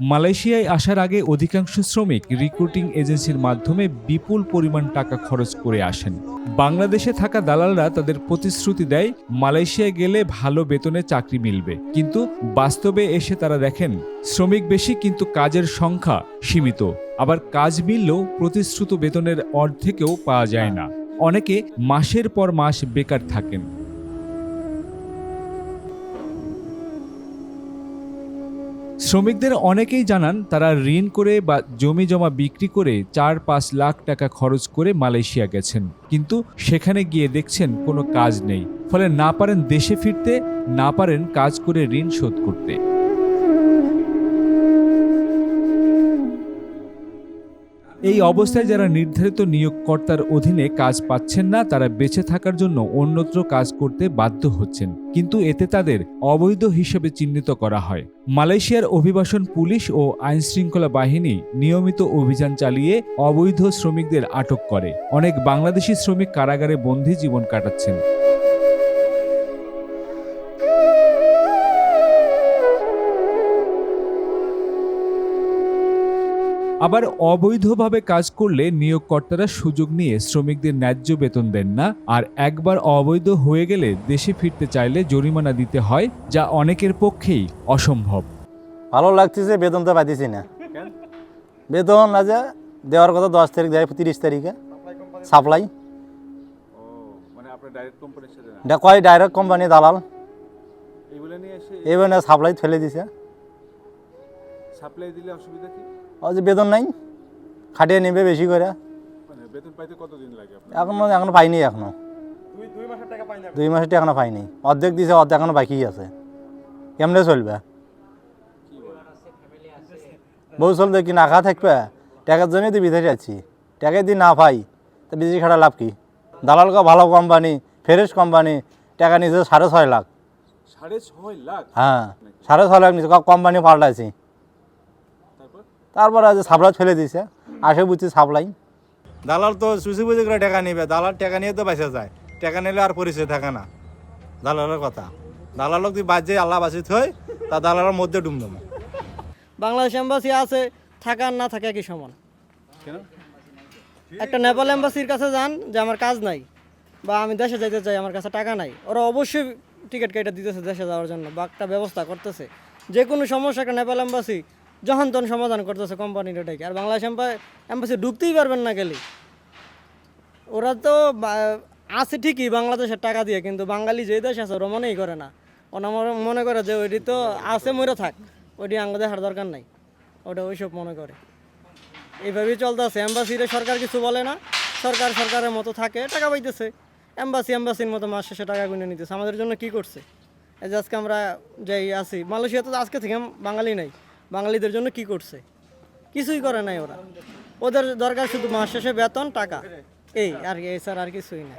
মালয়েশিয়ায় আসার আগে অধিকাংশ শ্রমিক রিক্রুটিং এজেন্সির মাধ্যমে বিপুল পরিমাণ টাকা খরচ করে আসেন। বাংলাদেশে থাকা দালালরা তাদের প্রতিশ্রুতি দেয় মালয়েশিয়ায় গেলে ভালো বেতনে চাকরি মিলবে। কিন্তু বাস্তবে এসে তারা দেখেন শ্রমিক বেশি কিন্তু কাজের সংখ্যা সীমিত। আবার কাজ মিললেও প্রতিশ্রুত বেতনের অর্ধেকেও পাওয়া যায় না। অনেকে মাসের পর মাস বেকার থাকেন। শ্রমিকদের অনেকেই জানান তারা ঋণ করে বা জমি জমা বিক্রি করে চার পাঁচ লাখ টাকা খরচ করে মালয়েশিয়া গেছেন। কিন্তু সেখানে গিয়ে দেখছেন কোনো কাজ নেই। ফলে না পারেন দেশে ফিরতে, না পারেন কাজ করে ঋণ শোধ করতে। এই অবস্থায় যারা নির্ধারিত নিয়োগকর্তার অধীনে কাজ পাচ্ছেন না, তারা বেঁচে থাকার জন্য অন্যত্র কাজ করতে বাধ্য হচ্ছেন। কিন্তু এতে তাদের অবৈধ হিসেবে চিহ্নিত করা হয়। মালয়েশিয়ার অভিবাসন পুলিশ ও আইনশৃঙ্খলা বাহিনী নিয়মিত অভিযান চালিয়ে অবৈধ শ্রমিকদের আটক করে। অনেক বাংলাদেশি শ্রমিক কারাগারে বন্দী জীবন কাটাচ্ছেন। আবার অবৈধভাবে কাজ করলে নিয়োগকর্তারা সুযোগ নিয়ে শ্রমিকদের ন্যায্য বেতন দেন না। আর একবার অবৈধ হয়ে গেলে দেশে ফিরতে চাইলে জরিমানা দিতে হয় যা অনেকের পক্ষেই অসম্ভব। ভালো লাগতেছে বেতন তো পাইতেছি না। বেতন আজ দেওয়ার কথা দশ তারিখ দেয় তিরিশ তারিখে। সাপ্লাই মানে ডাইরেক্ট কোম্পানির কয় ডাইরেক্ট কোম্পানি দালাল এইবার সাপ্লাই ফেলে দিছে। সাপ্লাই দিলে অসুবিধা কি? যে বেতন নাই খাটিয়ে নেবে বেশি করে। মানে বেতন পাইতে কতদিন লাগে এখনও এখনও পাইনি এখনও। দুই মাসের টাকা এখনও পাইনি অর্ধেক দিছে অর্ধেক এখনও বাকি আছে। কেমনে চলবে? বউ চলবে কি না খা থাকবে? টাকার জন্যই তো বিদেশে আছি। টাকা যদি না পাই তো বিদেশি খাটা লাভ কি? দালালকে ভালো কোম্পানি ফ্রেশ কোম্পানি টাকা নিয়েছে সাড়ে ছয় লাখ। সাড়ে ছয় লাখ? হ্যাঁ সাড়ে ছয় লাখ নিয়েছে কোম্পানি পাল্টাইছি। তারপর আজ সাপ্লাই ফেলে দিছে। আসে বুঝছি সাপ্লাই। দালাল তো চুষি বুঝি করে টাকা নিবে। দালাল টাকা নিয়ে তো বেঁচে যায়। টাকা নিলে আর পরিচয় থাকে না। দালালের কথা। দালালক তুই বাজে আল্লাহ বাঁচি থই তা দালালের মধ্যে ডুম ডুমডুম বাংলাদেশ এম্বাসি আছে থাকা আর না থাকা কি সমান? একটা নেপাল এম্বাসির কাছে যান যে আমার কাজ নাই বা আমি দেশে যাইতে চাই আমার কাছে টাকা নাই। ওরা অবশ্যই টিকিট কেটে দিতেছে দেশে যাওয়ার জন্য বা একটা ব্যবস্থা করতেছে। যে কোনো সমস্যা একটা নেপাল এম্বাসি যখন তখন সমাধান করতেছে কোম্পানির ওটাকে আর বাংলাদেশ এম্বাসি ঢুকতেই পারবেন না গেলে ওরা তো আছে ঠিকই বাংলাদেশের টাকা দিয়ে, কিন্তু বাঙালি যে দেশ আছে ওরা মনেই করে না। ওরা মনে- করে যে ওইটি তো আছে, মরে থাক। ওইটি আঙ্গ দেখার দরকার নাই। ওটা ওইসব মনে করে। এইভাবেই চলতেছে। এম্বাসিরে সরকার কিছু বলে না। সরকার সরকারের মতো থাকে, টাকা পাইতেছে। এম্বাসি এম্বাসির মতো মাস শেষে টাকা গুনে নিতেছে। আমাদের জন্য কি করছে? আজকে আমরা যাই আছি, মালয়েশিয়া তো আজকে থেকে বাঙালি নাই। বাঙালিদের জন্য কি করছে? কিছুই করে নাই ওরা। ওদের দরকার শুধু মাস শেষে বেতন, টাকা। এই আর এছাড়া আর কিছুই না